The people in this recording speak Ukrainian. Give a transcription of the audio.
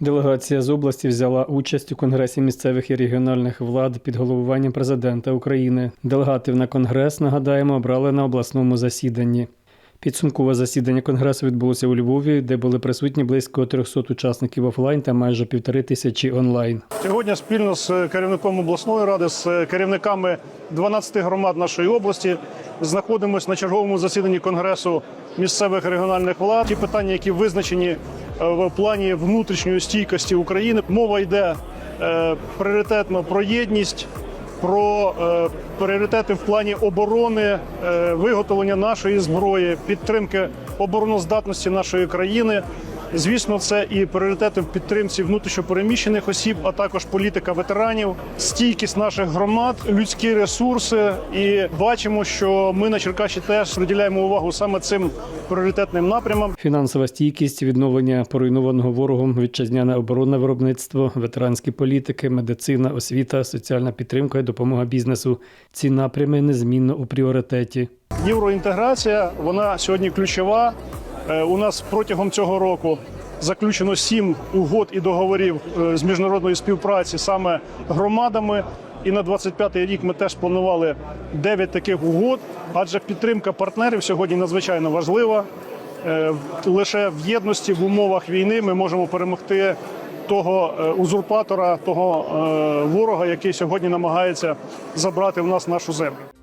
Делегація з області взяла участь у конгресі місцевих і регіональних влад під головуванням президента України. Делегатів на конгрес, нагадаємо, обрали на обласному засіданні. Підсумкове засідання конгресу відбулося у Львові, де були присутні близько 300 учасників офлайн та майже півтори тисячі онлайн. Сьогодні спільно з керівником обласної ради, з керівниками 12 громад нашої області знаходимося на черговому засіданні конгресу місцевих регіональних влад. Ті питання, які визначені в плані внутрішньої стійкості України. Мова йде е, пріоритетно про єдність. Про е, пріоритети в плані оборони, е, виготовлення нашої зброї, підтримки обороноздатності нашої країни. Звісно, це і пріоритети в підтримці внутрішньопереміщених осіб, а також політика ветеранів, стійкість наших громад, людські ресурси. І бачимо, що ми на Черкащі теж приділяємо увагу саме цим пріоритетним напрямам. Фінансова стійкість, відновлення поруйнованого ворогом, вітчизняне оборонне виробництво, ветеранські політики, медицина, освіта, соціальна підтримка і допомога бізнесу. Ці напрями незмінно у пріоритеті. Євроінтеграція вона сьогодні ключова. Е, У нас протягом цього року заключено сім угод і договорів е, з міжнародної співпраці саме громадами. І на 25-й рік ми теж планували 9 таких угод, адже підтримка партнерів сьогодні надзвичайно важлива. Е, Лише в єдності в умовах війни ми можемо перемогти того узурпатора, того ворога, який сьогодні намагається забрати в нас нашу землю.